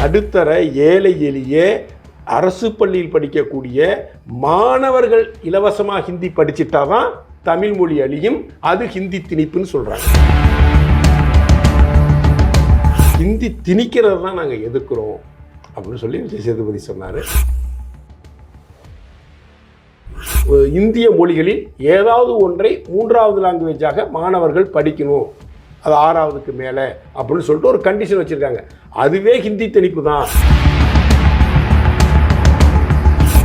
நடுத்தர ஏழை எளிய அரசு பள்ளியில் படிக்கக்கூடிய மாணவர்கள் இலவசமாக ஹிந்தி படிச்சிட்டாதான் தமிழ் மொழி அழியும். அது ஹிந்தி திணிப்புன்னு சொல்கிறாங்க ஹிந்தி திணிக்கிறது தான் நாங்கள் எதிர்க்கிறோம். அப்படின்னு சொல்லி விஜய் சேதுபதி சொன்னார். இந்திய மொழிகளில் ஏதாவது ஒன்றை மூன்றாவது லாங்குவேஜாக மாணவர்கள் படிக்கணும். அது ஆறாவதுக்கு மேலே அப்படின்னு சொல்லிட்டு ஒரு கண்டிஷன் வச்சுருக்காங்க. அதுவே ஹிந்தி திணிப்பு தான்.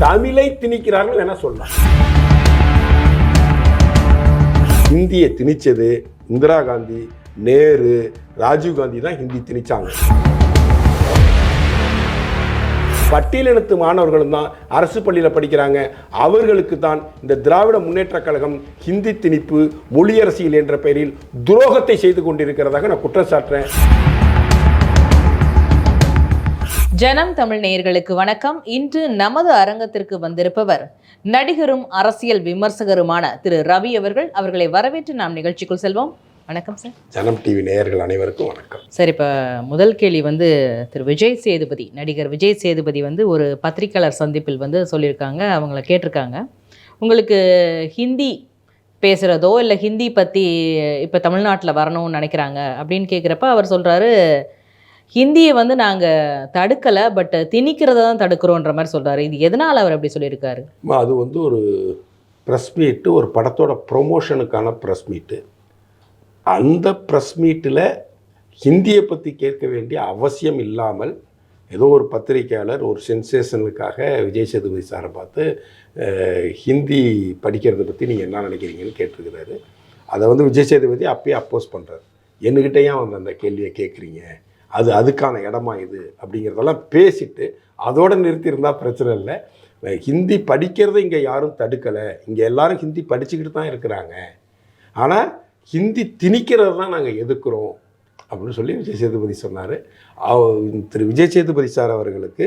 தமிழை திணிக்கிறார்கள் என சொல்லலாம். ஹிந்தியை திணிச்சது இந்திரா காந்தி நேரு ராஜீவ் காந்தி தான் ஹிந்தி திணிச்சாங்க. பட்டியலினத்து மாணவர்களும் தான் அரசு பள்ளியில் படிக்கிறாங்க. அவர்களுக்கு தான் இந்த திராவிட முன்னேற்றக் கழகம் ஹிந்தி திணிப்பு மொழி அரசியல் என்ற பெயரில் துரோகத்தை செய்து கொண்டிருக்கிறதாக நான் குற்றம் சாட்டுறேன். ஜனம் தமிழ் நேயர்களுக்கு வணக்கம். இன்று நமது அரங்கத்திற்கு வந்திருப்பவர் நடிகரும் அரசியல் விமர்சகருமான திரு ரவி அவர்கள். அவர்களை வரவேற்று நாம் நிகழ்ச்சிக்குள் செல்வோம். வணக்கம் சார் ஜனம் டிவி நேயர்கள் அனைவருக்கும் வணக்கம். சார் இப்போ முதல் கேள்வி வந்து திரு விஜய் சேதுபதி நடிகர் விஜய் சேதுபதி வந்து ஒரு பத்திரிக்கையாளர் சந்திப்பில் வந்து சொல்லியிருக்காங்க அவங்கள கேட்டிருக்காங்க. உங்களுக்கு ஹிந்தி பேசுகிறதோ இல்லை ஹிந்தி பற்றி இப்போ தமிழ்நாட்டில் வரணும்னு நினைக்கிறாங்க அப்படின்னு கேட்குறப்ப அவர் சொல்கிறாரு ஹிந்தியை வந்து நாங்கள் தடுக்கலை பட் திணிக்கிறத தான் தடுக்கிறோன்ற மாதிரி சொல்கிறாரு இது எதனால் அவர் அப்படி சொல்லியிருக்காரு? அது வந்து ஒரு ப்ரெஸ் மீட்டு ஒரு படத்தோட ப்ரொமோஷனுக்கான ப்ரெஸ் மீட்டு அந்த ப்ரெஸ் மீட்டில் ஹிந்தியை பற்றி கேட்க வேண்டிய அவசியம் இல்லாமல் ஏதோ ஒரு பத்திரிக்கையாளர் ஒரு சென்சேஷனுக்காக விஜய் சேதுபதி சாரை பார்த்து ஹிந்தி படிக்கிறத பற்றி நீங்கள் என்ன நினைக்கிறீங்கன்னு கேட்டிருக்கிறாரு. அதை வந்து விஜய் சேதுபதி அப்பயே அப்போஸ் பண்ணுறாரு என்கிட்ட ஏன் வந்து அந்த கேள்வியை கேட்குறீங்க? அது அதுக்கான இடமா இது? அப்படிங்கிறதெல்லாம் பேசிட்டு அதோடு நிறுத்தியிருந்தால் பிரச்சனை இல்லை. ஹிந்தி படிக்கிறதை இங்கே யாரும் தடுக்கலை. இங்கே எல்லாரும் ஹிந்தி படிச்சுக்கிட்டு தான் இருக்கிறாங்க. ஆனால் ஹிந்தி திணிக்கிறது தான் நாங்கள் எதிர்க்கிறோம் அப்படின்னு சொல்லி விஜய் சேதுபதி சொன்னார். திரு விஜய் சேதுபதி சார் அவர்களுக்கு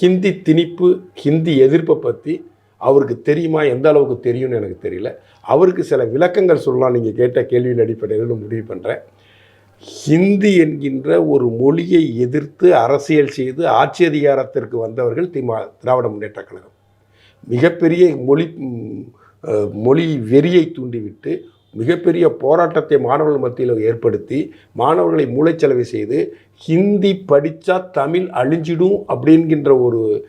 ஹிந்தி திணிப்பு ஹிந்தி எதிர்ப்பை பற்றி அவருக்கு தெரியுமா? எந்த அளவுக்கு தெரியும்னு எனக்கு தெரியல. அவருக்கு சில விளக்கங்கள் சொல்லலாம். நீங்கள் கேட்ட கேள்வியின் அடிப்படையில் முடிவு பண்ணுறேன் ஹிந்தி என்கின்ற ஒரு மொழியை எதிர்த்து அரசியல் செய்து ஆட்சி அதிகாரத்திற்கு வந்தவர்கள் திமா திராவிட முன்னேற்ற கழகம். மிகப்பெரிய மொழி மொழி வெறியை தூண்டிவிட்டு மிகப்பெரிய போராட்டத்தை மாணவர்கள் மத்தியில் ஏற்படுத்தி மாணவர்களை மூளைச்சலவை செய்து ஹிந்தி படித்தா தமிழ் அழிஞ்சிடும் அப்படின்கின்ற ஒரு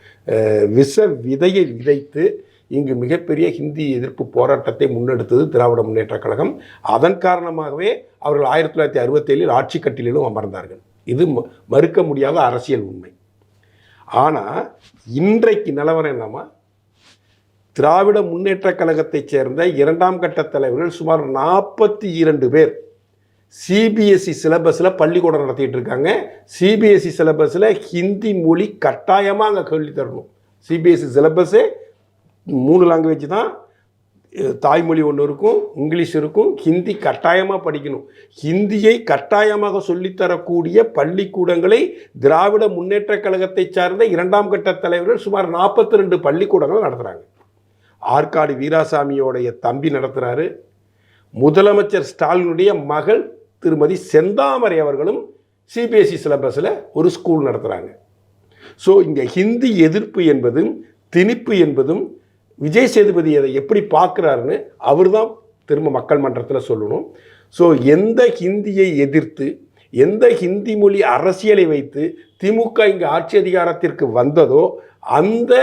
விஷ விதையை விதைத்து இங்கு மிகப்பெரிய ஹிந்தி எதிர்ப்பு போராட்டத்தை முன்னெடுத்தது திராவிட முன்னேற்றக் கழகம். அதன் காரணமாகவே அவர்கள் ஆயிரத்தி தொள்ளாயிரத்தி அறுபத்தேழில் ஆட்சி கட்டிலும் அமர்ந்தார்கள். இது ம- மறுக்க முடியாத அரசியல் உண்மை. ஆனால் இன்றைக்கு நிலவரம் என்னமா திராவிட முன்னேற்றக் கழகத்தைச் சேர்ந்த இரண்டாம் கட்ட தலைவர்கள் சுமார் நாற்பத்தி இரண்டு பேர். சிபிஎஸ்சி சிலபஸில் பள்ளிக்கூடம் நடத்திட்டு இருக்காங்க சிபிஎஸ்சி சிலபஸில் ஹிந்தி மொழி கட்டாயமாக அங்கே சொல்லி தரணும். சிபிஎஸ்சி சிலபஸே மூணு லாங்குவேஜ் தான். தாய்மொழி ஒன்று இருக்கும் இங்கிலீஷ் இருக்கும் ஹிந்தி கட்டாயமாக படிக்கணும். ஹிந்தியை கட்டாயமாக சொல்லித்தரக்கூடிய பள்ளிக்கூடங்களை திராவிட முன்னேற்றக் கழகத்தை சார்ந்த இரண்டாம் கட்ட தலைவர்கள் சுமார் நாற்பத்தி ரெண்டு பள்ளிக்கூடங்கள் நடத்துகிறாங்க ஆற்காடு வீராசாமியோடைய தம்பி நடத்துகிறாரு முதலமைச்சர் ஸ்டாலினுடைய மகள் திருமதி செந்தாமரை அவர்களும் சிபிஎஸ்சி சிலபஸில் ஒரு ஸ்கூல் நடத்துகிறாங்க ஸோ இங்கே ஹிந்தி எதிர்ப்பு என்பதும் திணிப்பு என்பதும் விஜய் சேதுபதி அதை எப்படி பார்க்குறாருன்னு அவர் தான் திரும்ப மக்கள் மன்றத்தில் சொல்லணும். ஸோ எந்த ஹிந்தியை எதிர்த்து எந்த ஹிந்தி மொழி அரசியலை வைத்து திமுக இங்கே ஆட்சி அதிகாரத்திற்கு வந்ததோ அந்த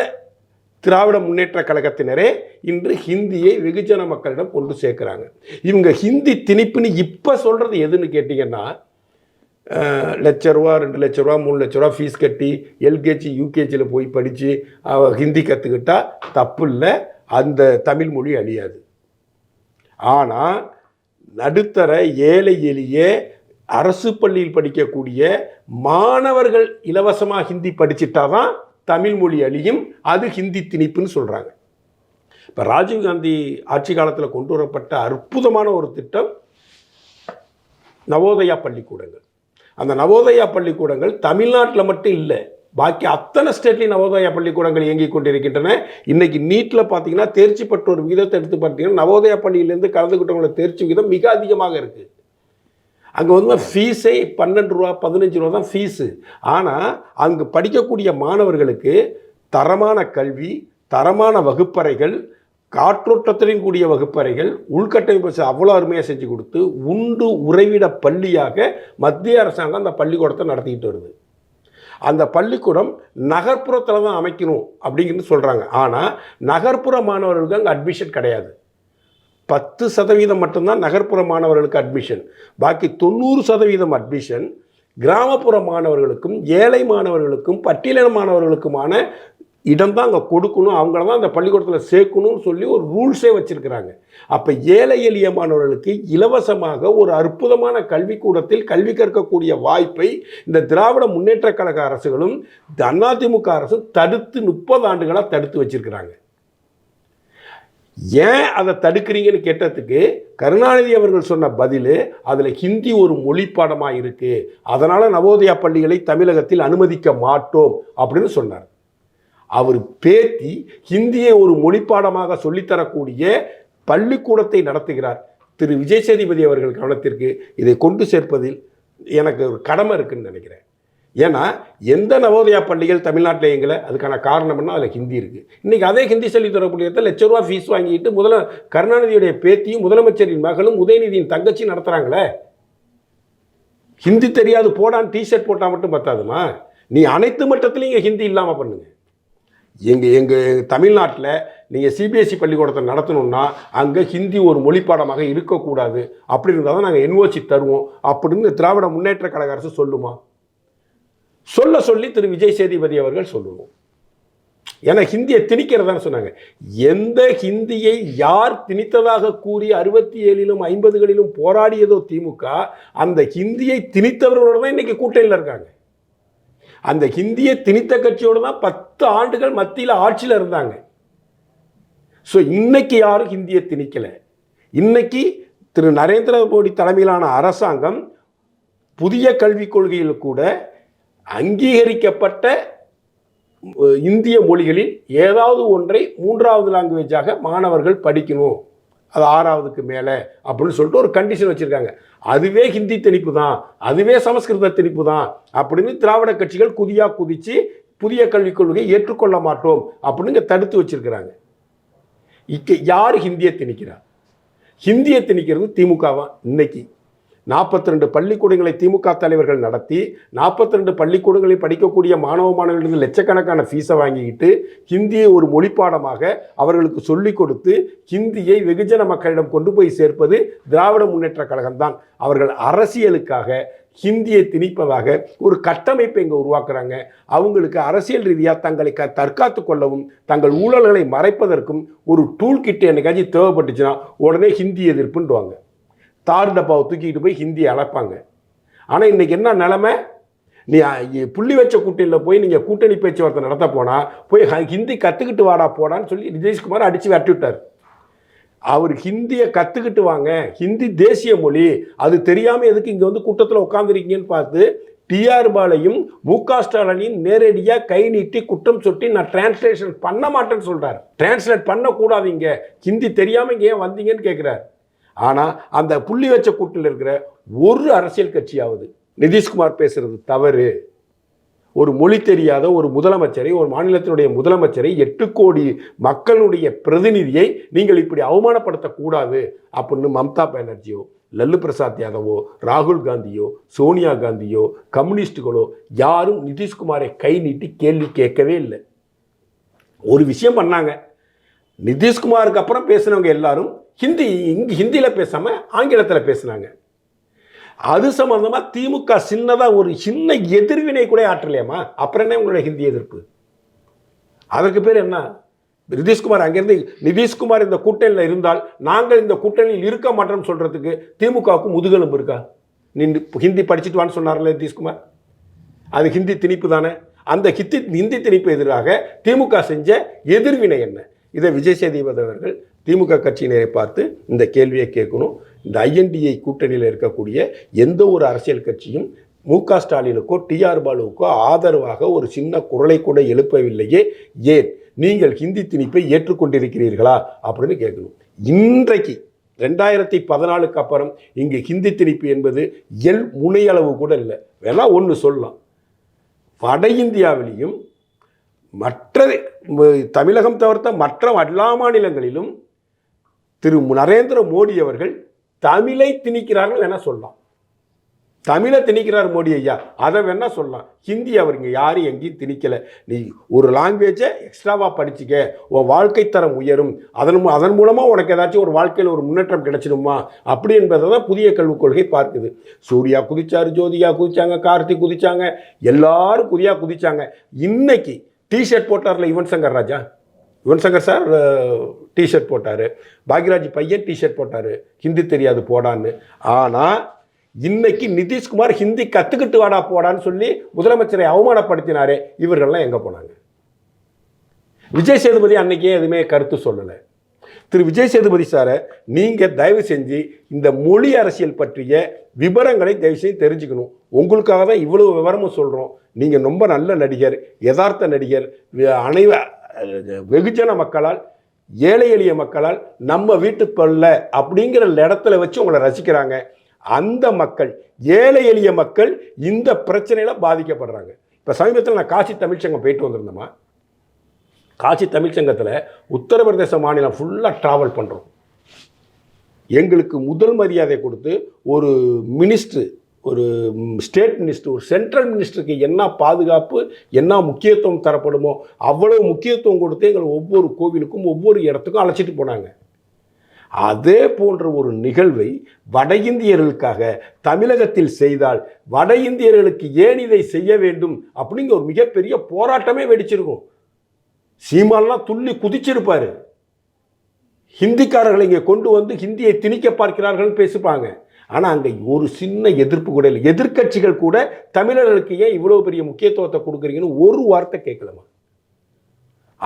திராவிட முன்னேற்ற கழகத்தினரே இன்று ஹிந்தியை வெகுஜன மக்களிடம் கொண்டு சேர்க்குறாங்க. இவங்க ஹிந்தி திணிப்புன்னு இப்போ சொல்கிறது எதுன்னு கேட்டிங்கன்னா லட்ச ரூபா ரெண்டு லட்ச ரூபா மூணு லட்ச ரூபா ஃபீஸ் கட்டி எல்கேஜி யூகேஜியில் போய் படித்து ஹிந்தி கற்றுக்கிட்டா தப்பு இல்லை அந்த தமிழ் மொழி அழியாது. ஆனால் நடுத்தர ஏழை எளிய அரசு பள்ளியில் படிக்கக்கூடிய மாணவர்கள் இலவசமாக ஹிந்தி படிச்சிட்டாதான் தமிழ் மொழி அழியும் அது ஹிந்தி திணிப்புன்னு சொல்கிறாங்க இப்போ ராஜீவ்காந்தி ஆட்சி காலத்தில் கொண்டு வரப்பட்ட அற்புதமான ஒரு திட்டம் நவோதயா பள்ளிக்கூடங்கள். அந்த நவோதயா பள்ளிக்கூடங்கள் தமிழ்நாட்டில் மட்டும் இல்லை பாக்கி அத்தனை ஸ்டேட்லேயும் நவோதயா பள்ளிக்கூடங்கள் இயங்கிக் கொண்டிருக்கின்றன. இன்னைக்கு நீட்டில் பார்த்தீங்கன்னா தேர்ச்சி பெற்றோர் விகிதத்தை எடுத்து பார்த்தீங்கன்னா நவோதயா பள்ளியிலேருந்து கலந்துக்கிட்டவங்களோட தேர்ச்சி விகிதம் மிக அதிகமாக இருக்குது அங்கே வந்து ஃபீஸே பன்னெண்டு ரூபா பதினஞ்சு ரூபா தான் ஃபீஸு. ஆனால் அங்கு படிக்கக்கூடிய மாணவர்களுக்கு தரமான கல்வி தரமான வகுப்பறைகள் காற்றோட்டத்துடன் கூடிய வகுப்பறைகள் உள்கட்டமைப்பு அவ்வளோ அருமையாக செஞ்சு கொடுத்து உண்டு உறைவிட பள்ளியாக மத்திய அரசாங்கம் அந்த பள்ளிக்கூடத்தை நடத்திக்கிட்டு வருது. அந்த பள்ளிக்கூடம் நகர்ப்புறத்தில் தான் அமைக்கணும் அப்படிங்கிறது சொல்கிறாங்க ஆனால் நகர்ப்புற மாணவர்களுக்கு அங்கே அட்மிஷன் கிடையாது. பத்து சதவீதம் மட்டும்தான் நகர்ப்புற மாணவர்களுக்கு அட்மிஷன் பாக்கி தொண்ணூறு சதவீதம் அட்மிஷன் கிராமப்புற மாணவர்களுக்கும் ஏழை மாணவர்களுக்கும் பட்டியலின மாணவர்களுக்குமான இடம் தான் அங்கே கொடுக்கணும். அவங்கள தான் அந்த பள்ளிக்கூடத்தில் சேர்க்கணும்னு சொல்லி ஒரு ரூல்ஸே வச்சுருக்கிறாங்க. அப்போ ஏழை எளிய மாணவர்களுக்கு இலவசமாக ஒரு அற்புதமான கல்விக்கூடத்தில் கல்வி கற்கக்கூடிய வாய்ப்பை இந்த திராவிட முன்னேற்ற கழக அரசுகளும் அதிமுக அரசும் தடுத்து முப்பது ஆண்டுகளாக தடுத்து வச்சிருக்கிறாங்க. ஏன் அதை தடுக்கிறீங்கன்னு கேட்டதுக்கு கருணாநிதி அவர்கள் சொன்ன பதில் அதில் ஹிந்தி ஒரு மொழி பாடமாக இருக்குது அதனால் நவோதயா பள்ளிகளை தமிழகத்தில் அனுமதிக்க மாட்டோம் அப்படின்னு சொன்னார். அவர் பேத்தி ஹிந்தியை ஒரு மொழி பாடமாக சொல்லித்தரக்கூடிய பள்ளிக்கூடத்தை நடத்துகிறார். திரு. விஜய் சேதுபதி அவர்கள் கவனத்திற்கு இதை கொண்டு சேர்ப்பதில் எனக்கு ஒரு கடமை இருக்குன்னு நினைக்கிறேன். ஏன்னா எந்த நவோதயா பள்ளிகள் தமிழ்நாட்டில் எங்களை அதுக்கான காரணம்னா அதில் ஹிந்தி இருக்குது இன்றைக்கி அதே ஹிந்தி சொல்லித் தரக்கூடிய லட்ச ரூபா ஃபீஸ் வாங்கிட்டு முதல கருணாநிதியுடைய பேத்தியும் முதலமைச்சரின் மகளும் உதயநிதியின் தங்கச்சி நடத்துகிறாங்களே ஹிந்தி தெரியாது போடான்னு டிஷர்ட் போட்டால் மட்டும் பத்தாதுமா? நீ அனைத்து மட்டத்துலையும் இங்கே ஹிந்தி இல்லாமல் பண்ணுங்கள் எங்கள் எங்கள் தமிழ்நாட்டில் நீங்கள் சிபிஎஸ்சி பள்ளிக்கூடத்தை நடத்தணும்னா அங்கே ஹிந்தி ஒரு மொழி பாடமாக இருக்கக்கூடாது. அப்படி இருந்தால் தான் நாங்கள் என்ஓசி தருவோம். அப்படின்னு திராவிட முன்னேற்ற கழக அரசு சொல்லுமா? சொல்ல சொல்லி திரு விஜய் சேதுபதி அவர்கள் சொல்லுவோம். ஏன்னா ஹிந்தியை திணிக்கிறதான்னு சொன்னாங்க. எந்த ஹிந்தியை யார் திணித்ததாக கூறி அறுபத்தி ஏழிலும் ஐம்பதுகளிலும் போராடியதோ திமுக அந்த ஹிந்தியை திணித்தவர்களோட தான் இன்றைக்கி கூட்டணியில் இருக்காங்க. அந்த ஹிந்தியை திணித்த கட்சியோடு தான் பத்து ஆண்டுகள் மத்தியில் ஆட்சியில் இருந்தாங்க. ஸோ இன்னைக்கு யாரும் ஹிந்தியை திணிக்கலை. இன்னைக்கு திரு நரேந்திர மோடி தலைமையிலான அரசாங்கம் புதிய கல்விக் கொள்கையில் கூட அங்கீகரிக்கப்பட்ட இந்திய மொழிகளில் ஏதாவது ஒன்றை மூன்றாவது லாங்குவேஜாக மாணவர்கள் படிக்கணும். அது ஆறாவதுக்கு மேலே அப்படின்னு சொல்லிட்டு ஒரு கண்டிஷன் வச்சுருக்காங்க. அதுவே ஹிந்தி திணிப்பு தான். அதுவே சமஸ்கிருத திணிப்பு தான். அப்படின்னு திராவிட கட்சிகள் குதியாக குதித்து புதிய கல்விக் கொள்கையை ஏற்றுக்கொள்ள மாட்டோம் அப்படின்னு தடுத்து வச்சிருக்கிறாங்க. இக்க யார் ஹிந்தியை திணிக்கிறார் ஹிந்தியை திணிக்கிறது திமுகவா? இன்னைக்கு. நாற்பத்தி ரெண்டு பள்ளிக்கூடங்களை திமுக தலைவர்கள் நடத்தி நாற்பத்தி ரெண்டு பள்ளிக்கூடங்களில் படிக்கக்கூடிய மாணவ மாணவர்களுக்கு லட்சக்கணக்கான ஃபீஸை வாங்கிக்கிட்டு ஹிந்தியை ஒரு மொழிப்பாடமாக அவர்களுக்கு சொல்லிக் கொடுத்து ஹிந்தியை வெகுஜன மக்களிடம் கொண்டு போய் சேர்ப்பது திராவிட முன்னேற்ற கழகம்தான். அவர்கள் அரசியலுக்காக ஹிந்தியை திணிப்பதாக ஒரு கட்டமைப்பை இங்கே உருவாக்குறாங்க. அவங்களுக்கு அரசியல் ரீதியாக தங்களை க தற்காத்து கொள்ளவும் தங்கள் ஊழல்களை மறைப்பதற்கும் ஒரு டூல் கிட் என்னைக்காச்சும் தேவைப்பட்டுச்சுன்னா உடனே ஹிந்தி எதிர்ப்புன்டுவாங்க தார் டப்பாவை தூக்கிட்டு போய் ஹிந்தியை அழைப்பாங்க ஆனால் இன்றைக்கி என்ன நிலமை? நீ புள்ளி வச்ச கூட்டணியில் போய் நீங்கள் கூட்டணி பேச்சுவார்த்தை நடத்த போனால் போய் ஹிந்தி கற்றுக்கிட்டு வாடா போடான்னு சொல்லி நிதிஷ்குமார் அடித்து விரட்டி விட்டார். அவர் ஹிந்தியை கற்றுக்கிட்டு வாங்க. ஹிந்தி தேசிய மொழி. அது தெரியாமல் எதுக்கு இங்கே வந்து கூட்டத்தில் உட்காந்துருக்கீங்கன்னு பார்த்து டிஆர் பாலையும் மு. க. ஸ்டாலினையும் நேரடியாக கை நீட்டி குற்றம் சுட்டி நான் டிரான்ஸ்லேஷன் பண்ண மாட்டேன்னு சொல்கிறார் டிரான்ஸ்லேட் பண்ணக்கூடாதீங்க ஹிந்தி தெரியாமல் இங்கே ஏன் வந்தீங்கன்னு கேட்குறாரு ஆனால் அந்த புள்ளி வச்ச கூட்டில் இருக்கிற ஒரு அரசியல் கட்சியாவது நிதிஷ்குமார் பேசுறது தவறு. ஒரு மொழி தெரியாத ஒரு முதலமைச்சரை ஒரு மாநிலத்தினுடைய முதலமைச்சரை எட்டு கோடி மக்களுடைய பிரதிநிதியை நீங்கள் இப்படி அவமானப்படுத்தக்கூடாது அப்படின்னு மம்தா பானர்ஜியோ லல்லு பிரசாத் யாதவோ ராகுல் காந்தியோ சோனியா காந்தியோ கம்யூனிஸ்டுகளோ யாரும் நிதிஷ்குமாரை கை நீட்டி கேள்வி கேட்கவே இல்லை. ஒரு விஷயம் பண்ணாங்க. நிதிஷ்குமாருக்கு அப்புறம் பேசினவங்க எல்லாரும் ஹிந்தி இங்கு ஹிந்தியில் பேசாமல் ஆங்கிலத்தில் பேசினாங்க. அது சம்மந்தமாக திமுக சின்னதாக ஒரு சின்ன எதிர்வினை கூட ஆற்றலையாமா அப்புறம் என்ன உங்களுடைய ஹிந்தி எதிர்ப்பு? அதற்கு பேர் என்ன? நிதிஷ்குமார் அங்கேருந்து நிதிஷ்குமார் இந்த கூட்டணியில் இருந்தால் நாங்கள் இந்த கூட்டணியில் இருக்க மாட்டோம்னு சொல்கிறதுக்கு திமுகவுக்கு முதுகெலும்பு இருக்கா? நீ ஹிந்தி படிச்சுட்டு வான்னு சொன்னார்ல நிதிஷ்குமார். அது ஹிந்தி திணிப்பு தானே. அந்த ஹிந்தி ஹிந்தி திணிப்பு எதிராக திமுக செஞ்ச எதிர்வினை என்ன? இதை விஜய் சேதுபதி அவர்கள் திமுக கட்சியினரை பார்த்து இந்த கேள்வியை கேட்கணும். இந்த ஐஎன்டிஐ கூட்டணியில் இருக்கக்கூடிய எந்த ஒரு அரசியல் கட்சியும் மு க ஸ்டாலினுக்கோ டிஆர் பாலுவுக்கோ ஆதரவாக ஒரு சின்ன குரலை கூட எழுப்பவில்லையே. ஏன்? நீங்கள் ஹிந்தி திணிப்பை ஏற்றுக்கொண்டிருக்கிறீர்களா? அப்படின்னு கேட்கணும். இன்றைக்கு ரெண்டாயிரத்தி பதினாலுக்கு அப்புறம் இங்கு ஹிந்தி திணிப்பு என்பது எல் முனையளவு கூட இல்லை. வேணால் ஒன்று சொல்லலாம். வட இந்தியாவிலையும் மற்ற தமிழகம் தவிர்த்த மற்ற எல்லா மாநிலங்களிலும் திரு நரேந்திர மோடி அவர்கள் தமிழை திணிக்கிறார்கள் என சொல்லலாம். தமிழை திணிக்கிறார் மோடி ஐயா அதை வேணா சொல்லலாம். ஹிந்தி அவருங்க யாரும் எங்கேயும் திணிக்கலை. நீ ஒரு லாங்குவேஜை எக்ஸ்ட்ராவாக படிச்சுக்க. உன் வாழ்க்கை தரம் உயரும். அதன் மூ- அதன் மூலமாக உனக்கு ஏதாச்சும் ஒரு வாழ்க்கையில் ஒரு முன்னேற்றம் கிடைச்சிடுமா? அப்படி என்பதை தான் புதிய கல்விக் கொள்கை பார்க்குது. சூர்யா குதிச்சார் ஜோதியா குதிச்சாங்க கார்த்திக் குதிச்சாங்க எல்லாரும் குதியா குதிச்சாங்க. இன்னைக்கு டிஷர்ட் போட்டார்ல யுவன் சங்கர் ராஜா? யுவன் சங்கர் சார் டிஷர்ட் போட்டார். பாக்யராஜ் பையன் டிஷர்ட் போட்டார். ஹிந்தி தெரியாது போடான்னு. ஆனால் இன்னைக்கு நிதிஷ்குமார் ஹிந்தி கற்றுக்கிட்டு வாடா போடான்னு சொல்லி முதலமைச்சரை அவமானப்படுத்தினாரே. இவர்கள்லாம் எங்கே போனாங்க? விஜய் சேதுபதி அன்னைக்கே எதுவுமே கருத்து சொல்லலை. திரு விஜய் சேதுபதி சாரை நீங்கள் தயவு செஞ்சு இந்த மொழி அரசியல் பற்றிய விவரங்களை தயவு செஞ்சு தெரிஞ்சுக்கணும். உங்களுக்காக தான் இவ்வளவு விவரமும் சொல்கிறோம் நீங்கள் ரொம்ப நல்ல நடிகர் யதார்த்த நடிகர் வி- அனைவ வெகுஜன மக்களால் ஏழை எளிய மக்களால் நம்ம வீட்டு கொள்ள அப்படிங்கிற இடத்துல வச்சு உங்களை ரசிக்கிறாங்க. அந்த மக்கள் ஏழை எளிய மக்கள் இந்த பிரச்சனையில் பாதிக்கப்படுறாங்க. இப்போ சமீபத்தில் நான் காசி தமிழ்ச்சங்கம் போயிட்டு வந்திருந்தேம்மா. காசி தமிழ்ச்சங்கத்தில் உத்தரப்பிரதேச மாநிலம் ஃபுல்லாக ட்ராவல் பண்ணுறோம் எங்களுக்கு முதல் மரியாதை கொடுத்து ஒரு மினிஸ்ட்ரு ஒரு ஸ்டேட் மினிஸ்டர் ஒரு சென்ட்ரல் மினிஸ்டருக்கு என்ன பாதுகாப்பு என்ன முக்கியத்துவம் தரப்படுமோ அவ்வளவு முக்கியத்துவம் கொடுத்து எங்களை ஒவ்வொரு கோவிலுக்கும் ஒவ்வொரு இடத்துக்கும் அழைச்சிட்டு போனாங்க. அதே போன்ற ஒரு நிகழ்வை வட இந்தியர்களுக்காக தமிழகத்தில் செய்தால் வட இந்தியர்களுக்கு ஏன் இதை செய்ய வேண்டும் அப்படிங்கிற ஒரு மிகப்பெரிய போராட்டமே வெடிச்சிருக்கும். சீமான்லாம் துள்ளி குதிச்சிருப்பாரு. ஹிந்திக்காரர்களை இங்கே கொண்டு வந்து ஹிந்தியை திணிக்க பார்க்கிறார்கள் பேசுப்பாங்க. ஆனால் அங்கே ஒரு சின்ன எதிர்ப்பு கூட இல்லை. எதிர்க்கட்சிகள் கூட தமிழர்களுக்கு ஏன் இவ்வளோ பெரிய முக்கியத்துவத்தை கொடுக்குறீங்கன்னு ஒரு வார்த்தை கேட்கலமா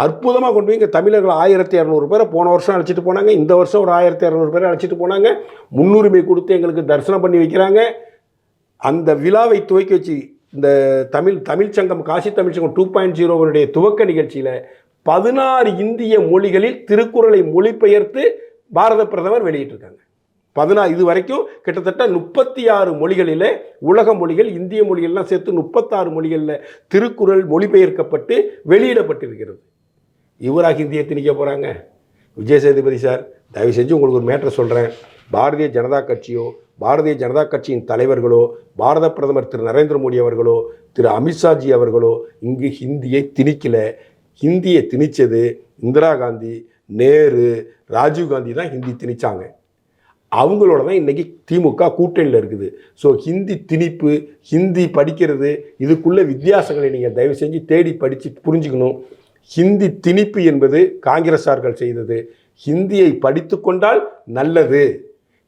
அற்புதமாக கொண்டு போய் இங்கே தமிழர்கள் ஆயிரத்தி இரநூறு பேரை போன வருஷம் அழைச்சிட்டு போனாங்க. இந்த வருஷம் ஒரு ஆயிரத்தி இரநூறு பேரை அழைச்சிட்டு போனாங்க. முன்னுரிமை கொடுத்து எங்களுக்கு தரிசனம் பண்ணி வைக்கிறாங்க. அந்த விழாவை துவக்கி வச்சு இந்த தமிழ் தமிழ் சங்கம் காசி தமிழ் சங்கம் டூ பாயிண்ட் ஜீரோவனுடைய துவக்க நிகழ்ச்சியில் பதினாறு இந்திய மொழிகளில் திருக்குறளை மொழிபெயர்த்து பாரத பிரதமர் வெளியிட்டிருக்காங்க. பதினாறு இது வரைக்கும் கிட்டத்தட்ட முப்பத்தி ஆறு மொழிகளில் உலக மொழிகள் இந்திய மொழிகள்லாம் சேர்த்து முப்பத்தாறு மொழிகளில் திருக்குறள் மொழிபெயர்க்கப்பட்டு வெளியிடப்பட்டிருக்கிறது. இவராக ஹிந்தியை திணிக்க போகிறாங்க விஜய் சேதுபதி சார் தயவு செஞ்சு உங்களுக்கு ஒரு மேட்டர் சொல்கிறேன் பாரதிய ஜனதா கட்சியோ பாரதிய ஜனதா கட்சியின் தலைவர்களோ பாரத பிரதமர் திரு நரேந்திர மோடி அவர்களோ திரு அமித்ஷாஜி அவர்களோ இங்கு ஹிந்தியை திணிக்கல. ஹிந்தியை திணித்தது இந்திரா காந்தி நேரு ராஜீவ் காந்தி தான் ஹிந்தி திணித்தாங்க அவங்களோட தான் இன்றைக்கி திமுக கூட்டணியில் இருக்குது. ஸோ ஹிந்தி திணிப்பு ஹிந்தி படிக்கிறது இதுக்குள்ள வித்தியாசங்களை நீங்கள் தயவு செஞ்சு தேடி படித்து புரிஞ்சுக்கணும். ஹிந்தி திணிப்பு என்பது காங்கிரஸார்கள் செய்தது. ஹிந்தியை படித்து கொண்டால் நல்லது.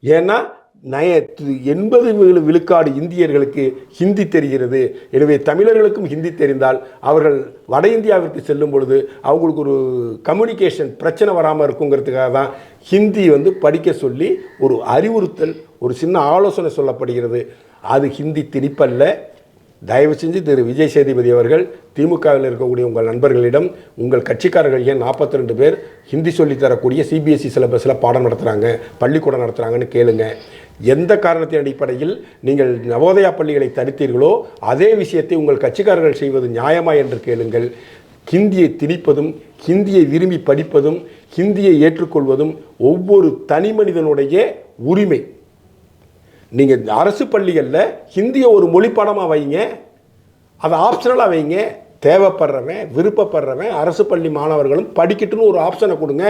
ஏன்னா நய எண்பது விழுக்காடு இந்தியர்களுக்கு ஹிந்தி தெரிகிறது. எனவே தமிழர்களுக்கும் ஹிந்தி தெரிந்தால் அவர்கள் வட இந்தியாவிற்கு செல்லும் பொழுது அவங்களுக்கு ஒரு கம்யூனிகேஷன் பிரச்சனை வராமல் இருக்குங்கிறதுக்காக தான் ஹிந்தி வந்து படிக்க சொல்லி ஒரு அறிவுறுத்தல் ஒரு சின்ன ஆலோசனை சொல்லப்படுகிறது. அது ஹிந்தி திணிப்பல்ல. தயவு செஞ்சு திரு விஜய் சேதுபதி அவர்கள் திமுகவில் இருக்கக்கூடிய உங்கள் நண்பர்களிடம் உங்கள் கட்சிக்காரர்கள் ஏன் நாற்பத்தி ரெண்டு பேர் ஹிந்தி சொல்லித் தரக்கூடிய சிபிஎஸ்சி சிலபஸில் பாடம் நடத்துகிறாங்க பள்ளிக்கூடம் நடத்துகிறாங்கன்னு கேளுங்கள் எந்த காரணத்தின் அடிப்படையில் நீங்கள் நவோதயா பள்ளிகளை தடுத்தீர்களோ அதே விஷயத்தை உங்கள் கட்சிக்காரர்கள் செய்வது நியாயமா என்று கேளுங்கள். ஹிந்தியை திணிப்பதும் ஹிந்தியை விரும்பி படிப்பதும் ஹிந்தியை ஏற்றுக்கொள்வதும் ஒவ்வொரு தனி மனிதனுடைய உரிமை. நீங்கள் அரசு பள்ளிகளில் ஹிந்தியை ஒரு மொழி பாடமாக வைங்க அதை ஆப்ஷனலாக வைங்க. தேவைப்படுறவன் விருப்பப்படுறவன் அரசு பள்ளி மாணவர்களும் படிக்கட்டுன்னு ஒரு ஆப்ஷனை கொடுங்க.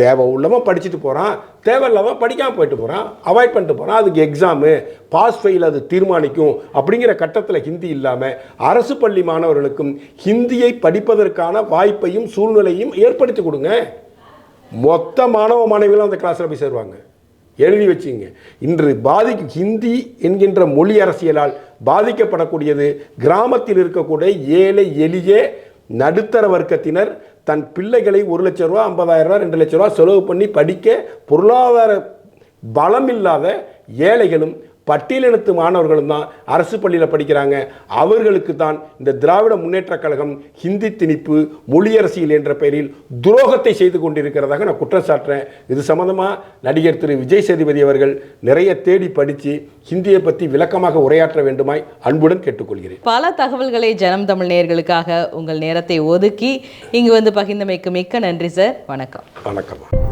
தேவை உள்ளவன் படிச்சுட்டு போகிறான் தேவையில்லாமல் படிக்காமல் போயிட்டு போகிறான் அவாய்ட் பண்ணிட்டு போகிறான் அதுக்கு எக்ஸாமு பாஸ் ஃபெயில் அது தீர்மானிக்கும் அப்படிங்கிற கட்டத்தில் ஹிந்தி இல்லாமல் அரசு பள்ளி மாணவர்களுக்கும் ஹிந்தியை படிப்பதற்கான வாய்ப்பையும் சூழ்நிலையும் ஏற்படுத்தி கொடுங்க. மொத்த மாணவ மாணவிகளும் அந்த கிளாஸில் போய் சேருவாங்க. எழுதி வச்சுங்க. இன்று பாதிக்கு ஹிந்தி என்கின்ற மொழி அரசியலால் பாதிக்கப்படக்கூடியது கிராமத்தில் இருக்கக்கூடிய ஏழை எளிய நடுத்தர வர்க்கத்தினர் தன் பிள்ளைகளை ஒரு லட்ச ரூபா ஐம்பதாயிரம் ரூபா ரெண்டு லட்ச ரூபா செலவு பண்ணி படிக்க பொருளாதார பலம் இல்லாத ஏழைகளும் பட்டியலினத்து மாணவர்களும் தான் அரசு பள்ளியில் படிக்கிறாங்க. அவர்களுக்கு தான் இந்த திராவிட முன்னேற்றக் கழகம் ஹிந்தி திணிப்பு மொழியரசியல் என்ற பெயரில் துரோகத்தை செய்து கொண்டிருக்கிறதாக நான் குற்றம் சாட்டுறேன். இது சம்பந்தமாக நடிகர் திரு. விஜய் சேதுபதி அவர்கள் நிறைய தேடி படித்து ஹிந்தியை பற்றி விளக்கமாக உரையாற்ற வேண்டுமாய் அன்புடன் கேட்டுக்கொள்கிறேன். பல தகவல்களை ஜனம் தமிழ் நேயர்களுக்காக உங்கள் நேரத்தை ஒதுக்கி இங்கு வந்து பகிர்ந்தமைக்கு மிக்க நன்றி சார். வணக்கம். வணக்கம்